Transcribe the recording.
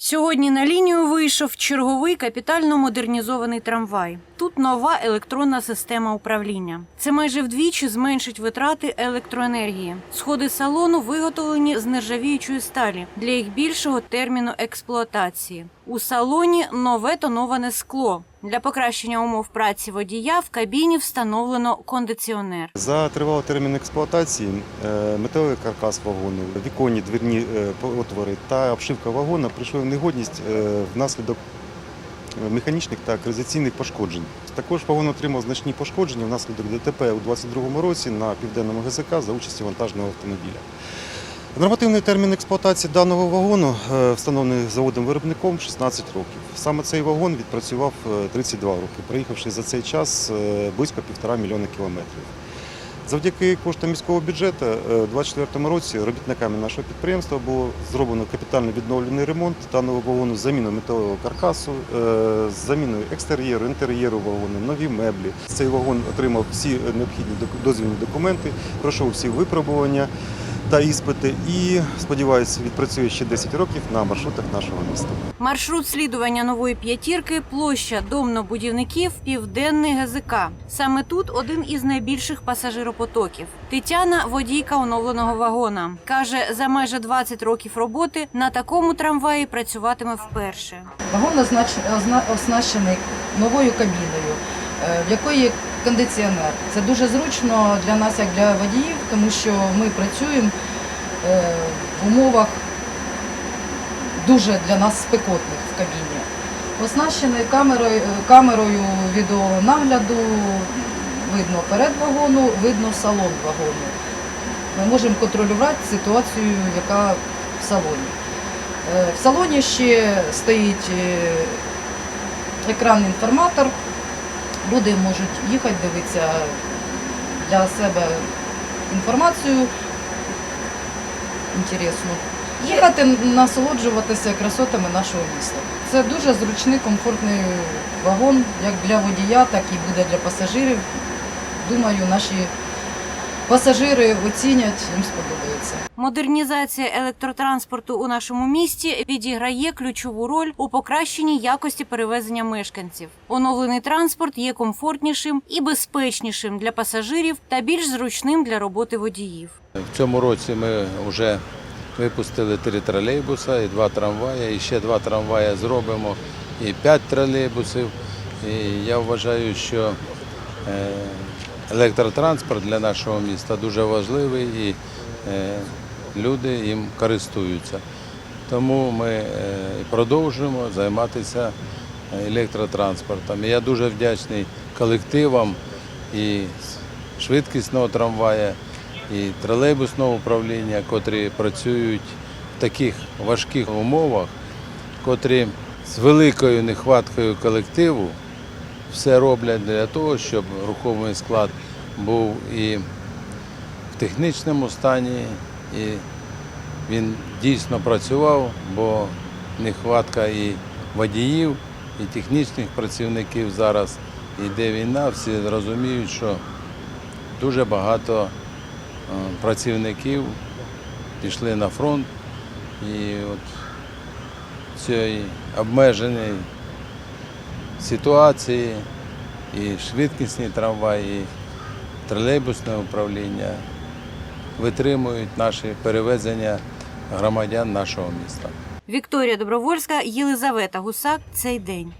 Сьогодні на лінію вийшов черговий капітально модернізований трамвай. Тут нова електронна система управління. Це майже вдвічі зменшить витрати електроенергії. Сходи салону виготовлені з нержавіючої сталі для їх більшого терміну експлуатації. У салоні нове тоноване скло. Для покращення умов праці водія в кабіні встановлено кондиціонер. За тривалий термін експлуатації е, металевий каркас вагону, віконні двірні е, отвори та обшивка вагона прийшли в негодність е, внаслідок механічних та акризаційних пошкоджень. Також вагон отримав значні пошкодження внаслідок ДТП у 2022 році на південному ГЗК за участі вантажного автомобіля. Нормативний термін експлуатації даного вагону е, встановлений заводом-виробником 16 років. Саме цей вагон відпрацював е, 32 роки, проїхавши за цей час е, близько півтора мільйона кілометрів. Завдяки коштам міського бюджету е, у 2024 році робітниками нашого підприємства було зроблено капітально відновлений ремонт даного вагону, заміну металевого каркасу, е, з заміною екстер'єру, інтер'єру вагону, нові меблі. Цей вагон отримав всі необхідні дозвільні документи, пройшов всі випробування та іспити і, сподіваюся, відпрацює ще 10 років на маршрутах нашого міста. Маршрут слідування нової п'ятірки, площа домно-будівників, південний ГЗК. Саме тут один із найбільших пасажиропотоків. Тетяна водійка оновленого вагона. Каже, за майже 20 років роботи на такому трамваї працюватиме вперше. Вагон оснащений новою кабіною, в якої є кондиціонер. Це дуже зручно для нас, як для водіїв, тому що ми працюємо е, в умовах дуже для нас спекотних в кабіні. Оснащений камерою, камерою відеонагляду, видно перед вагону, видно салон вагону. Ми можемо контролювати ситуацію, яка в салоні. Е, В салоні ще стоїть е, екранний інформатор. Люди можуть їхати, дивитися для себе інформацію інтересну. Їхати, насолоджуватися красотами нашого міста. Це дуже зручний, комфортний вагон, як для водія, так і буде для пасажирів. Думаю, наші пасажири оцінять, їм сподобається. Модернізація електротранспорту у нашому місті відіграє ключову роль у покращенні якості перевезення мешканців. Оновлений транспорт є комфортнішим і безпечнішим для пасажирів та більш зручним для роботи водіїв. В цьому році ми вже випустили три тролейбуса і два трамваї, і ще два трамваї зробимо, і п'ять тролейбусів. І я вважаю, що е, електротранспорт для нашого міста дуже важливий і е, люди їм користуються. Тому ми е, продовжуємо займатися електротранспортом. Я дуже вдячний колективам і швидкісного трамвая, і тролейбусного управління, котрі працюють в таких важких умовах, котрі з великою нехваткою колективу все роблять для того, щоб рухомий склад був і в технічному стані, і він дійсно працював, бо нехватка і водіїв, і технічних працівників зараз йде війна, всі розуміють, що дуже багато е, працівників пішли на фронт. І от в цій обмеженій ситуації і швидкісні трамваї, і тролейбусне управління витримують наші перевезення громадян нашого міста. Вікторія Добровольська, Єлизавета Гусак. Цей день.